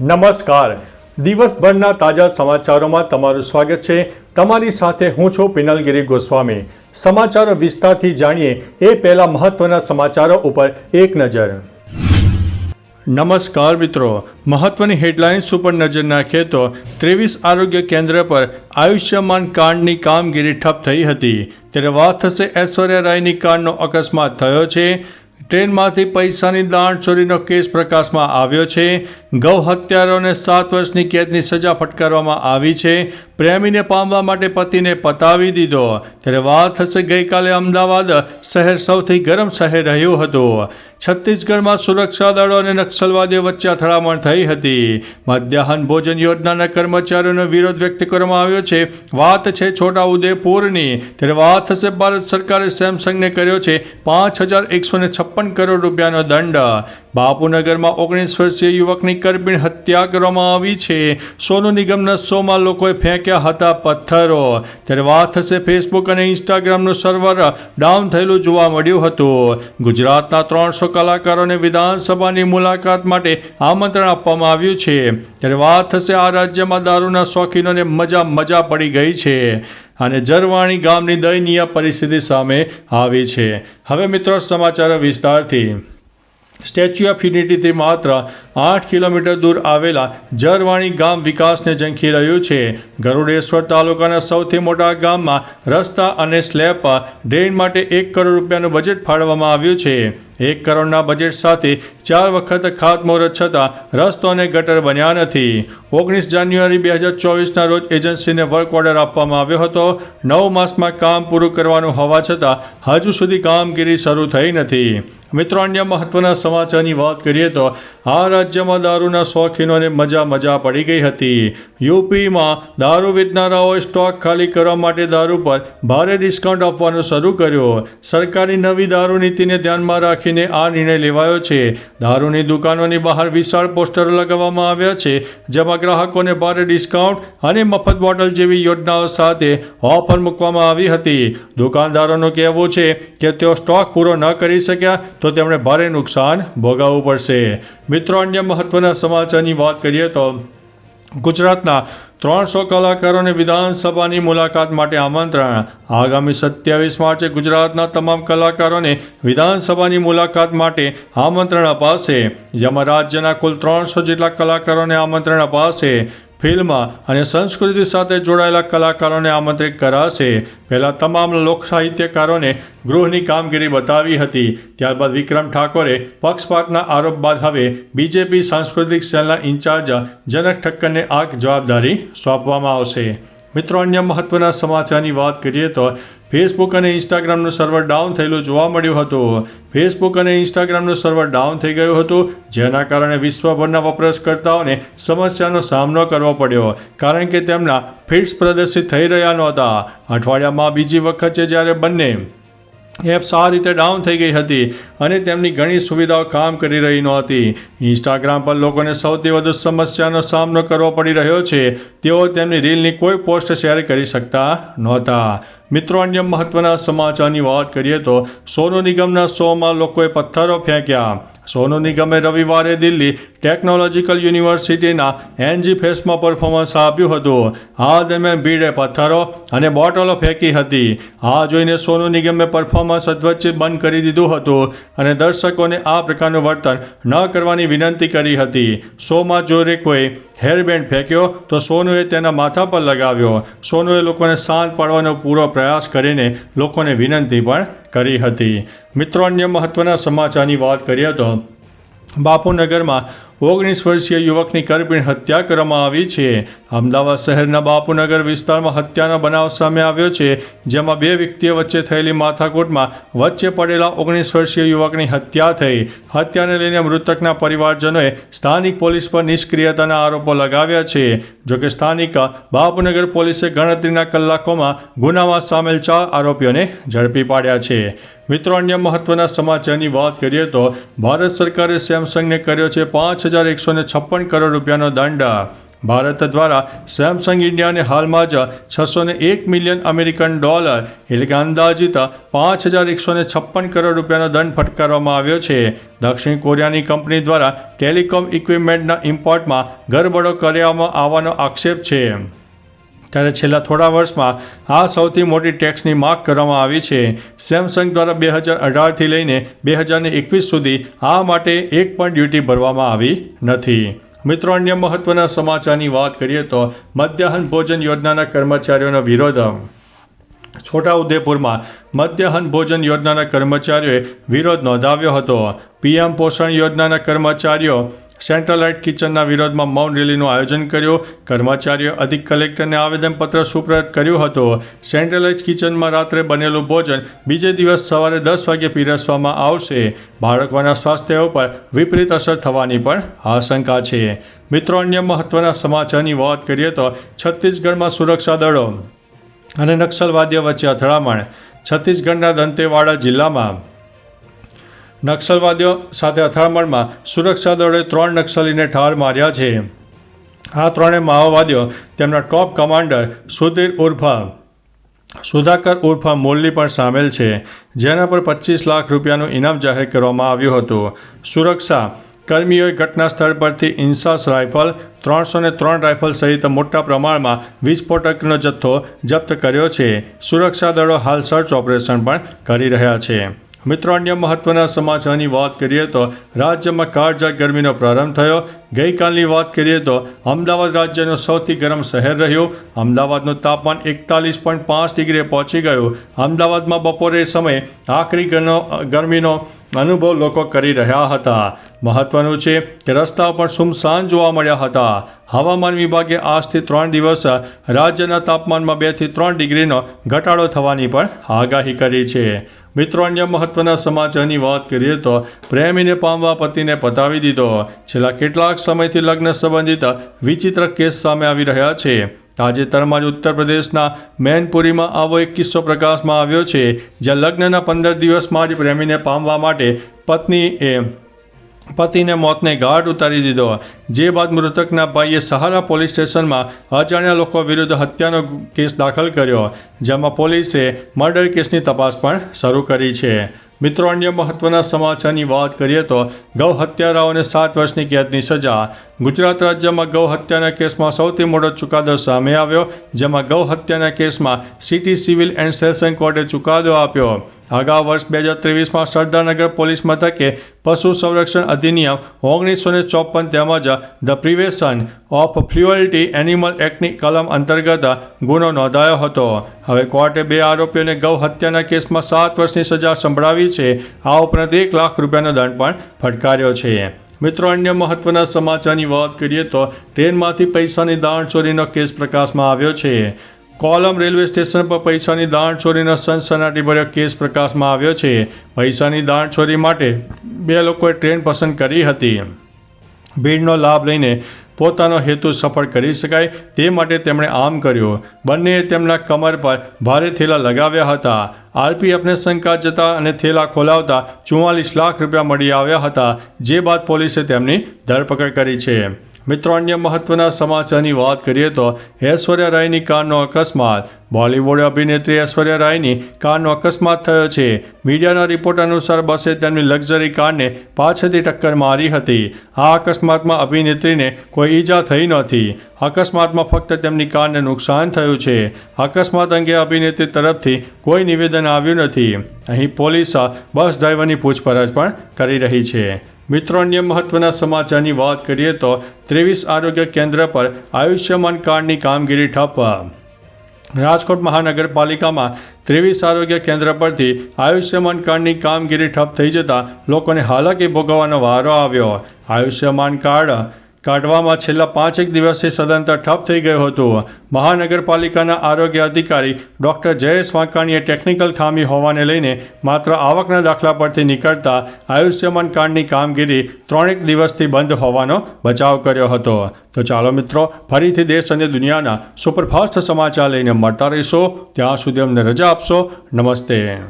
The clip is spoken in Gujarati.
નમસ્કાર. દિવસભરના તાજા સમાચારોમાં તમારું સ્વાગત છે. તમારી સાથે હું છું પિનલગીરી ગોસ્વામી. સમાચારો વિસ્તારથી જાણીએ એ પહેલા મહત્વના સમાચારો ઉપર એક નજર. નમસ્કાર મિત્રો. મહત્વની હેડલાઇન્સ ઉપર નજર નાખીએ તો ત્રેવીસ આરોગ્ય કેન્દ્ર પર આયુષ્યમાન કાર્ડની કામગીરી ઠપ થઈ હતી. ત્યારે વાત થશે ઐશ્વર્યા રાયની કાર્ડનો અકસ્માત થયો છે. ટ્રેનમાંથી પૈસાની દાણ ચોરીનો કેસ પ્રકાશમાં આવ્યો છે. ગૌ હત્યારોને સાત વર્ષની કેદની સજા ફટકારવામાં આવી છે. પ્રેમીને પામવા માટે પતિને પતાવી દીધો. ત્યારે વાત થશે ગઈકાલે અમદાવાદ શહેર સૌથી ગરમ શહેર રહ્યું હતું. છત્તીસગઢમાં સુરક્ષા દળો અને નક્સલવાદીઓ વચ્ચે અથડામણ થઈ હતી. મધ્યાહન ભોજન યોજનાના કર્મચારીઓનો વિરોધ વ્યક્ત કરવામાં આવ્યો છે. વાત છે છોટા ઉદેપુરની ત્યારે વાત થશે ભારત સરકારે સેમસંગને કર્યો છે પાંચ હજાર એકસો ને છપ્પન કરોડ રૂપિયાનો દંડ. બાપુનગરમાં ઓગણીસ વર્ષીય યુવકની કરપીણ હત્યા કરવામાં આવી છે. સોનુ નિગમના શોમાં લોકોએ ફેંક્યા હતા પથ્થરો. ત્યારે વાત થશે ફેસબુક અને ઇન્સ્ટાગ્રામનું સર્વર ડાઉન થયેલું જોવા મળ્યું હતું. ગુજરાતના ત્રણસો કલાકારોને વિધાનસભાની મુલાકાત માટે આમંત્રણ આપવામાં આવ્યું છે. ત્યારે વાત થશે આ રાજ્યમાં દારૂના શોખીનોને મજા મજા પડી ગઈ છે. અને જરવાણી ગામની દયનીય પરિસ્થિતિ સામે આવી છે. હવે મિત્રો સમાચાર વિસ્તારથી. સ્ટેચ્યુ ઓફ યુનિટીથી માત્ર આઠ કિલોમીટર દૂર આવેલા જરવાણી ગામ વિકાસને ઝંખી રહ્યું છે. ગરુડેશ્વર તાલુકાના સૌથી મોટા ગામમાં રસ્તા અને સ્લેબ ડ્રેન માટે એક કરોડ રૂપિયાનું બજેટ ફાળવવામાં આવ્યું છે. એક કરોડના બજેટ સાથે ચાર વખત ખાતમુહૂર્ત છતાં રસ્તો અને ગટર બન્યા નથી. ઓગણીસ જાન્યુઆરી બે હજાર ચોવીસના રોજ એજન્સીને વર્ક ઓર્ડર આપવામાં આવ્યો હતો. નવ માસમાં કામ પૂરું કરવાનું હોવા છતાં હજુ સુધી કામગીરી શરૂ થઈ નથી. મિત્રો, અન્ય મહત્વના સમાચારની વાત કરીએ તો આ રાજ્યમાં દારૂના શોખીનોને મજા મજા પડી ગઈ હતી. યુપીમાં દારૂ વેચનારાઓએ સ્ટોક ખાલી કરવા માટે દારૂ પર ભારે ડિસ્કાઉન્ટ આપવાનું શરૂ કર્યું. સરકારની નવી દારૂ નીતિને ધ્યાનમાં રાખીને આ નિર્ણય લેવાયો છે. દારૂની દુકાનોની બહાર વિશાળ પોસ્ટરો લગાવવામાં આવ્યા છે, જેમાં ગ્રાહકોને ભારે ડિસ્કાઉન્ટ અને મફત બોટલ જેવી યોજનાઓ સાથે ઓફર મૂકવામાં આવી હતી. દુકાનદારોનું કહેવું છે કે તેઓ સ્ટોક પૂરો ન કરી શક્યા તો તેમણે ભારે નુકસાન ભોગવવું પડશે. મિત્રો, અન્ય મહત્વના સમાચારની વાત કરીએ તો ગુજરાતના ત્રણસો કલાકારોને વિધાનસભાની મુલાકાત માટે આમંત્રણ. આગામી સત્યાવીસ માર્ચે ગુજરાતના તમામ કલાકારોને વિધાનસભાની મુલાકાત માટે આમંત્રણ અપાશે. જેમાં રાજ્યના કુલ ત્રણસો જેટલા કલાકારોને આમંત્રણ અપાશે. ફિલ્મ અને સંસ્કૃતિ સાથે જોડાયેલા કલાકારોને આમંત્રિત કરાશે. પહેલાં તમામ લોકસાહિત્યકારોને ગૃહની કામગીરી બતાવી હતી. ત્યારબાદ વિક્રમ ઠાકોરે પક્ષપાતના આરોપ બાદ હવે બીજેપી સાંસ્કૃતિક સેલના ઇન્ચાર્જ જનક ઠક્કરને આ જવાબદારી સોંપવામાં આવશે. મિત્રો, અન્ય મહત્વના સમાચારની વાત કરીએ તો ફેસબુક અને ઇન્સ્ટાગ્રામનું સર્વર ડાઉન થયેલું જોવા મળ્યું હતું. ફેસબુક અને ઇન્સ્ટાગ્રામનું સર્વર ડાઉન થઈ ગયું હતું, જેના કારણે વિશ્વભરના વપરાશકર્તાઓને સમસ્યાનો સામનો કરવો પડ્યો, કારણ કે તેમના ફીડ્સ પ્રદર્શિત થઈ રહ્યા નહોતા. અઠવાડિયામાં બીજી વખત છે જ્યારે બંને. એપ્સ આ રીતે ડાઉન થઈ ગઈ હતી અને તેમની ઘણી સુવિધાઓ કામ કરી રહી નહોતી. ઇન્સ્ટાગ્રામ પર લોકોને સૌથી વધુ સમસ્યાનો સામનો કરવો પડી રહ્યો છે. તેઓ તેમની રીલની કોઈ પોસ્ટ શેર કરી શકતા નહોતા. મિત્રો, અન્ય મહત્વના સમાચારની વાત કરીએ તો સોનુ નિગમના શોમાં લોકોએ પથ્થરો ફેંક્યા. સોનુ નિગમે રવિવારે દિલ્હી ટેકનોલોજીકલ યુનિવર્સિટીના એનજી ફેસ્ટમાં પરફોર્મન્સ આપ્યું હતું. આ દરમિયાન ભીડે પથ્થરો અને બોટલો ફેંકી હતી. આ જોઈને સોનુ નિગમે પરફોર્મન્સ અધવચ્ચે બંધ કરી દીધું હતું અને દર્શકોને આ પ્રકારનું વર્તન ન કરવાની વિનંતી કરી હતી. શોમાં જો કોઈ હેરબેન્ડ ફેંક્યો તો સોનુએ તેના માથા પર લગાવ્યો. સોનુએ લોકોને શાંત પાડવાનો પૂરો પ્રયાસ કરીને લોકોને વિનંતી પણ કરી હતી. મિત્રો, અન્ય મહત્વના સમાચારની વાત કરીએ તો બાપુનગરમાં ઓગણીસ વર્ષીય યુવકની કરપીણ હત્યા કરવામાં આવી છે. અમદાવાદ શહેરના બાપુનગર વિસ્તારમાં હત્યાનો બનાવ સામે આવ્યો છે, જેમાં બે વ્યક્તિઓ વચ્ચે થયેલી માથાકૂટમાં વચ્ચે પડેલા ઓગણીસ વર્ષીય યુવકની હત્યા થઈ. હત્યાને લઈને મૃતકના પરિવારજનોએ સ્થાનિક પોલીસ પર નિષ્ક્રિયતાના આરોપો લગાવ્યા છે. જોકે સ્થાનિક બાપુનગર પોલીસે ગણતરીના કલાકોમાં ગુનામાં સામેલ ચાર આરોપીઓને ઝડપી પાડ્યા છે. મિત્રો, અન્ય મહત્વના સમાચારની વાત કરીએ તો ભારત સરકારે સેમસંગને કર્યો છે પાંચ હજાર એકસો છપ્પન કરોડ રૂપિયાનો દંડ. ભારત દ્વારા સેમસંગ ઇન્ડિયાને હાલમાં જ છસો એક મિલિયન અમેરિકન ડોલર, એટલે કે અંદાજિત પાંચ હજાર એકસો છપ્પન કરોડ રૂપિયાનો દંડ ફટકારવામાં આવ્યો છે. દક્ષિણ કોરિયાની કંપની દ્વારા ટેલિકોમ ઇક્વિપમેન્ટના ઇમ્પોર્ટમાં ગરબડો કરવામાં આવવાનો આક્ષેપ છે. ત્યારે છેલ્લા થોડા વર્ષમાં આ સૌથી મોટી ટેક્સની માગ કરવામાં આવી છે. સેમસંગ દ્વારા બે હજાર અઢારથી લઈને બે હજાર એકવીસ સુધી આ માટે એક પણ ડ્યુટી ભરવામાં આવી નથી. મિત્રો, અન્ય મહત્વના સમાચારની વાત કરીએ તો મધ્યાહન ભોજન યોજનાના કર્મચારીઓનો વિરોધ. છોટાઉદેપુરમાં મધ્યાહન ભોજન યોજનાના કર્મચારીઓએ વિરોધ નોંધાવ્યો હતો. પીએમ પોષણ યોજનાના કર્મચારીઓ સેન્ટ્રલાઇટ કિચનના વિરોધમાં મૌન રેલીનું આયોજન કર્યું. કર્મચારીઓ અધિક કલેક્ટરને આવેદનપત્ર સુપ્રત કર્યું હતું. સેન્ટ્રલાઇટ કિચનમાં રાત્રે બનેલું ભોજન બીજે દિવસ સવારે દસ વાગે પીરસવામાં આવશે. બાળકોના સ્વાસ્થ્ય ઉપર વિપરીત અસર થવાની પણ આશંકા છે. મિત્રો, અન્ય મહત્વના સમાચારની વાત કરીએ તો છત્તીસગઢમાં સુરક્ષા દળો અને નક્સલવાદીઓ વચ્ચે અથડામણ. છત્તીસગઢના દંતેવાડા જિલ્લામાં નક્સલવાદીઓ સાથે અથડામણમાં સુરક્ષા દળોએ ત્રણ નક્સલીને ઠાર માર્યા છે. આ ત્રણેય માઓવાદીઓ તેમના ટોપ કમાન્ડર સુધીર ઉર્ફા, સુધાકર ઉર્ફા મોલ્લી પણ સામેલ છે, જેના પર પચીસ લાખ રૂપિયાનું ઇનામ જાહેર કરવામાં આવ્યું હતું. સુરક્ષા કર્મીઓએ ઘટના સ્થળ પરથી ઇન્સાસ રાઇફલ, ત્રણસો ને ત્રણ રાઇફલ સહિત મોટા પ્રમાણમાં વિસ્ફોટકનો જથ્થો જપ્ત કર્યો છે. સુરક્ષા દળો હાલ સર્ચ ઓપરેશન પણ કરી રહ્યા છે. મિત્રો, અન્ય મહત્વના સમાચારની વાત કરીએ તો રાજ્યમાં કાળજા ગરમીનો પ્રારંભ થયો. ગઈકાલની વાત કરીએ તો અમદાવાદ રાજ્યનું સૌથી ગરમ શહેર રહ્યું. અમદાવાદનું તાપમાન એકતાલીસ પોઈન્ટ પાંચ ડિગ્રીએ પહોંચી ગયું. અમદાવાદમાં બપોરે સમયે આખરી ગરમીનો અનુભવ લોકો કરી રહ્યા હતા. મહત્વનું છે કે રસ્તાઓ પણ સુમસાન જોવા મળ્યા હતા. હવામાન વિભાગે આજથી ત્રણ દિવસ રાજ્યના તાપમાનમાં બેથી ત્રણ ડિગ્રીનો ઘટાડો થવાની પણ આગાહી કરી છે. મિત્રો, અન્ય મહત્વના સમાચારની વાત કરીએ તો પ્રેમીને પામવા પતિને પતાવી દીધો. છેલ્લા કેટલાક સમયથી લગ્ન સંબંધિત વિચિત્ર કેસ સામે આવી રહ્યા છે. તાજેતરમાં જ ઉત્તર પ્રદેશના મેનપુરીમાં આવો એક કિસ્સો પ્રકાશમાં આવ્યો છે, જ્યાં લગ્નના પંદર દિવસમાં જ પ્રેમીને પામવા માટે પત્ની એ પતિને મોતને ગાઢ ઉતારી દીધો. જે બાદ મૃતકના ભાઈએ સહારા પોલીસ સ્ટેશનમાં અજાણ્યા લોકો વિરુદ્ધ હત્યાનો કેસ દાખલ કર્યો, જેમાં પોલીસે મર્ડર કેસની તપાસ પણ શરૂ કરી છે. મિત્રો, અન્ય મહત્વના સમાચારની વાત કરીએ તો ગૌ હત્યારાઓને સાત વર્ષની કેદની સજા ગુજરાત રાજ્યમાં ગૌ હત્યાના કેસમાં સૌથી મોટો ચુકાદો સામે આવ્યો, જેમાં ગૌ હત્યાના કેસમાં સિટી સિવિલ એન્ડ સેશન કોર્ટે ચુકાદો આપ્યો. અગાઉ વર્ષ બે હજાર ત્રેવીસમાં સરદારનગર પોલીસ મથકે પશુ સંરક્ષણ અધિનિયમ ઓગણીસો ને ચોપન તેમજ the prevention of cruelty animal એક્ટની કલમ અંતર્ગત ગુનો નોંધાયો હતો. હવે કોર્ટે બે આરોપીઓને ગૌ હત્યાના કેસમાં સાત વર્ષની સજા સંભળાવી છે. આ ઉપરાંત એક લાખ રૂપિયાનો દંડ પણ ફટકાર્યો છે. મિત્રો, અન્ય મહત્વના સમાચારની વાત કરીએ તો ટ્રેનમાંથી પૈસાની દાણચોરીનો કેસ પ્રકાશમાં આવ્યો છે. કોલમ રેલવે સ્ટેશન પર પૈસાની દાણચોરીનો સનસનાટીભર્યો કેસ પ્રકાશમાં આવ્યો છે. પૈસાની દાણચોરી માટે બે લોકોએ ટ્રેન પસંદ કરી હતી. ભીડનો લાભ લઈને પોતાનો હેતુ સફળ કરી શકાય તે માટે તેમણે આમ કર્યું. બંનેએ તેમના કમર પર ભારે થેલા લગાવ્યા હતા. આરપીએફને શંકા જતા અને થેલા ખોલાવતા ચુમ્માલીસ લાખ રૂપિયા મળી આવ્યા હતા, જે બાદ પોલીસે તેમની ધરપકડ કરી છે. મિત્રો, અન્ય મહત્વના સમાચારની વાત કરીએ તો ઐશ્વર્યા રાયની કારનો અકસ્માત. બોલિવૂડ અભિનેત્રી ઐશ્વર્યા રાયની કારનો અકસ્માત થયો છે. મીડિયાના રિપોર્ટ અનુસાર બસે તેમની લક્ઝરી કારને પાછળથી ટક્કર મારી હતી. આ અકસ્માતમાં અભિનેત્રીને કોઈ ઈજા થઈ નહોતી. અકસ્માતમાં ફક્ત તેમની કારને નુકસાન થયું છે. અકસ્માત અંગે અભિનેત્રી તરફથી કોઈ નિવેદન આવ્યું નથી. અહીં પોલીસ બસ ડ્રાઈવરની પૂછપરછ પણ કરી રહી છે. મિત્રો અન્ય મહત્વના સમાચારની વાત કરીએ તો ત્રેવીસ આરોગ્ય કેન્દ્ર પર આયુષ્યમાન કાર્ડની કામગીરી ઠપ રાજકોટ મહાનગરપાલિકામાં ત્રેવીસ આરોગ્ય કેન્દ્ર પરથી આયુષ્યમાન કાર્ડની કામગીરી ઠપ થઈ જતાં લોકોને હાલાકી ભોગવવાનો વારો આવ્યો. આયુષ્યમાન કાર્ડ કાઢવામાં છેલ્લા પાંચેક દિવસથી સદંતર ઠપ થઈ ગયું હતું. મહાનગરપાલિકાના આરોગ્ય અધિકારી ડૉક્ટર જયેશ વાંકાણીએ ટેકનિકલ ખામી હોવાને લઈને માત્ર આવકના દાખલા પરથી નીકળતા આયુષ્યમાન કાર્ડની કામગીરી ત્રણેક દિવસથી બંધ હોવાનો બચાવ કર્યો હતો. તો ચાલો મિત્રો, ફરીથી દેશ અને દુનિયાના સુપરફાસ્ટ સમાચાર લઈને મળતા રહીશો. ત્યાં સુધી અમને રજા આપશો. નમસ્તે.